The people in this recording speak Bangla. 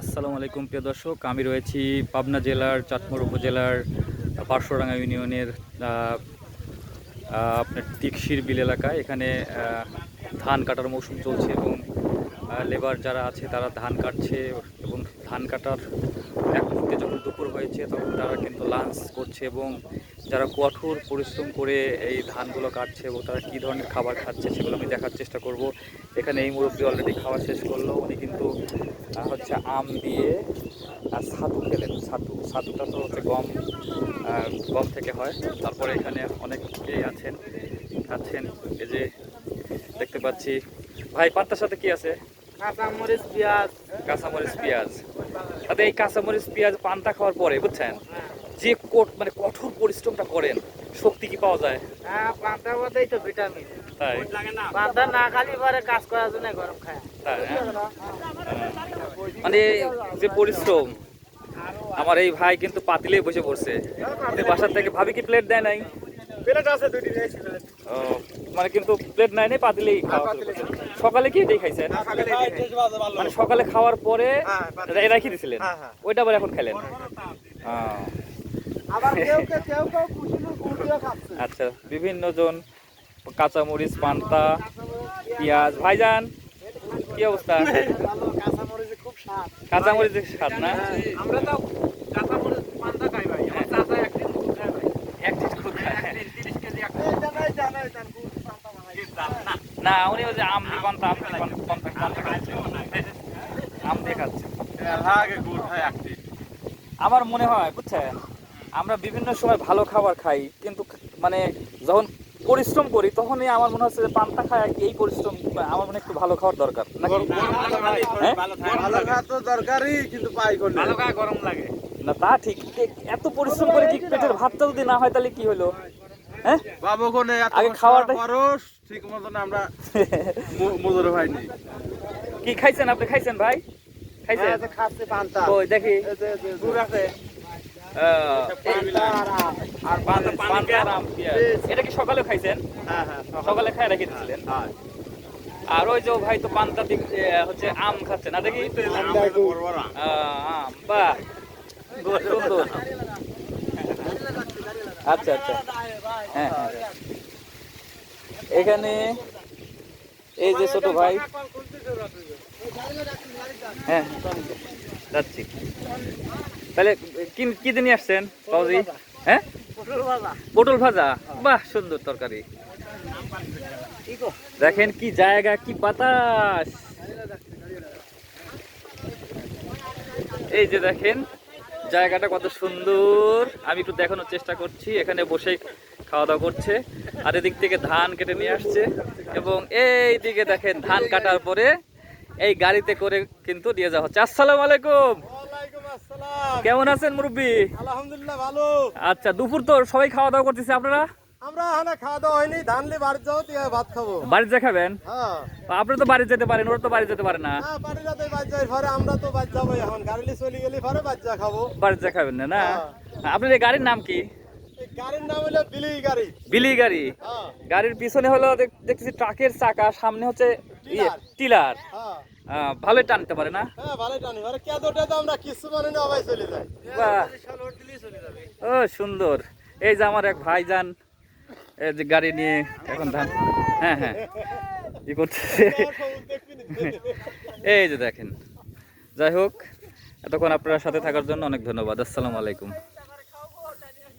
আসসালামু আলাইকুম, প্রিয় দর্শক। আমি রয়েছি পাবনা জেলার চাটমোড় উপজেলার, পার্শ্বরাঙ্গা ইউনিয়নের আপনার টিকশির বিল এলাকায়। এখানে ধান কাটার মৌসুম চলছে এবং লেবার যারা আছে তারা ধান কাটছে এবং ধান কাটার এক মুহূর্তে যখন দুপুর হয়েছে তখন তারা কিন্তু লাঞ্চ করছে এবং যারা কঠোর পরিশ্রম করে এই ধানগুলো কাটছে এবং তারা কী ধরনের খাবার খাচ্ছে সেগুলো আমি দেখার চেষ্টা করব। এখানে এই মুরব্বী অলরেডি খাওয়া শেষ করল উনি কিন্তু হচ্ছে আম দিয়ে আর ছাতু খেলেন। ছাতু ছাতুটা তো হচ্ছে গম গম থেকে হয়। তারপরে এখানে অনেকেই আছেন খাচ্ছেন এই যে দেখতে পাচ্ছি। ভাই পাত্তার সাথে কি আছে? কাঁচামরিচ পেঁয়াজ। কাঁচামরিচ পেঁয়াজ। তাতে এই কাঁচামরিচ পেঁয়াজ পান্তা খাওয়ার পরে বুঝছেন? যে কোট মানে কঠোর পরিশ্রমটা করেন শক্তি কি পাওয়া যায়? হ্যাঁ পান্তা ভাতেই তো ভিটামিন তাই। পান্তা না খালি পরে কাজ করার জন্য গরম খায়। তাই হ্যাঁ? মানে যে পরিশ্রম আমার এই ভাই কিন্তু পাতিলেই বসে পড়ছে। বাসার থেকে ভাবি কি প্লেট দেয় নাই? প্লেট আছে দুইটি দিয়েছি ও, মানে কিন্তু প্লেট নাই নাই পাতিলেই খাওয়া সকালে কি এটাই খাইছেন? মানে সকালে খাওয়ার পরে হ্যাঁ, পাতিলে। রাখি দিছিলেন? হ্যাঁ, হ্যাঁ। ওইটা আবার এখন খেলেন আহ, আচ্ছা বিভিন্ন জন কাঁচামরিচ পান্তা পেঁয়াজ। ভাইজান কি অবস্থা? কাঁচামরিচ খুব স্বাদ। কাঁচামরিচের স্বাদ না? আমরা তো কাঁচামরিচ পান্তা খাই ভাই। আমার চাচা একদিন খায় ভাই। খুব খায়। তিরিশ কেজি না। উনি ওই যে পান্তা আম দিয়ে পান্তা পান্তা পান্তা খাচ্ছে। আম দিয়ে খাচ্ছে। আগে গুড় খায় আমার মনে হয় বুঝছেন? আমরা বিভিন্ন সময় ভালো খাবার খাই কিন্তু মানে যখন পরিশ্রম করি তখনই আমার মনে হচ্ছে যে পান্তা খায় এই পরিশ্রম আমার মনে একটু ভালো খাওয়ার দরকার নাকি? হ্যাঁ? ভালো খাওয়া তো দরকারই কিন্তু পাই করলে ভালো খাওয়া গরম লাগে। না তা ঠিক। এত পরিশ্রম করে কি পেটের ভাতটা যদি না হয় তাহলে কি হলো? হ্যাঁ? বাবু কোনে আগে খাওয়াটা- খরচ ঠিক মতন আমরা মু- মজুর হয়নি। কি খাইছেন আপনি? খাইছেন ভাই? খাইছেন? খাচ্ছে পান্তা। ওই দেখি। আছে। পেঁয়াজ। এটা কি সকালে খাইছেন? হ্যাঁ হ্যাঁ সকালে। খাই রেখে দিয়েছিলেন আর ওই যে ভাই তো পান্তা হচ্ছে আম খাচ্ছে না দেখি? আম বাহ। সুন্দর। আচ্ছা আচ্ছা। হ্যাঁ হ্যাঁ। এখানে এই যে ছোট ভাই। হ্যাঁ। যাচ্ছি। তাহলে কি কি দিয়ে নিয়ে আসছেন বাবুজি? হ্যাঁ? পটল ভাজা। বাহ সুন্দর তরকারি। দেখেন কি জায়গা কি বাতাস। এই যে দেখেন জায়গাটা কত সুন্দর। আমি একটু দেখানোর চেষ্টা করছি এখানে বসে খাওয়া দাওয়া করছে। আর এদিক থেকে ধান কেটে নিয়ে আসছে। এবং এই দিকে দেখেন ধান কাটার পরে এই গাড়িতে করে কিন্তু নিয়ে যাওয়া হচ্ছে। আসসালামু আলাইকুম। কেমন আছেন মুরব্বী? আলহামদুলিল্লাহ ভালো। আচ্ছা দুপুর তো সবাই খাওয়া দাওয়া করতেছে আপনারা? আমরা খাওয়া দাওয়া হয়নি ধান লি বাড়ি যাও দিয়ে ভাত খাব। বাড়িতে খাবেন? হ্যাঁ। আপনি তো বাড়ি যেতে পারেন ওরা তো বাড়ি যেতে পারে না। হ্যাঁ বাড়ি যাতে বাদ যাই পরে আমরা তো যাব এখন। গাড়ি নিয়ে চলে গেলে পরে বাদ যা খাব। খাবেন না না? আপনার এই গাড়ির নাম কি? গাড়ির নাম হলো বিলি গাড়ি। বিলি গাড়ি? হ্যাঁ। গাড়ির পিছনে হলো দেখ- দেখতেছি ট্রাকের চাকা সামনে হচ্ছে ইয়ে টিলার। হ্যাঁ ভালোই টানতে পারে না? হ্যাঁ ভালোই টানি। পরে কে তো আমরা কিছু মানে না আবার চলে যাই ও সুন্দর। এই যে আমার এক ভাইজান এই যে গাড়ি নিয়ে এখন ধান হ্যাঁ হ্যাঁ। ই করতেছে। এই যে দেখেন। যাই হোক এতক্ষণ আপনার সাথে থাকার জন্য অনেক ধন্যবাদ। আসসালামু আলাইকুম।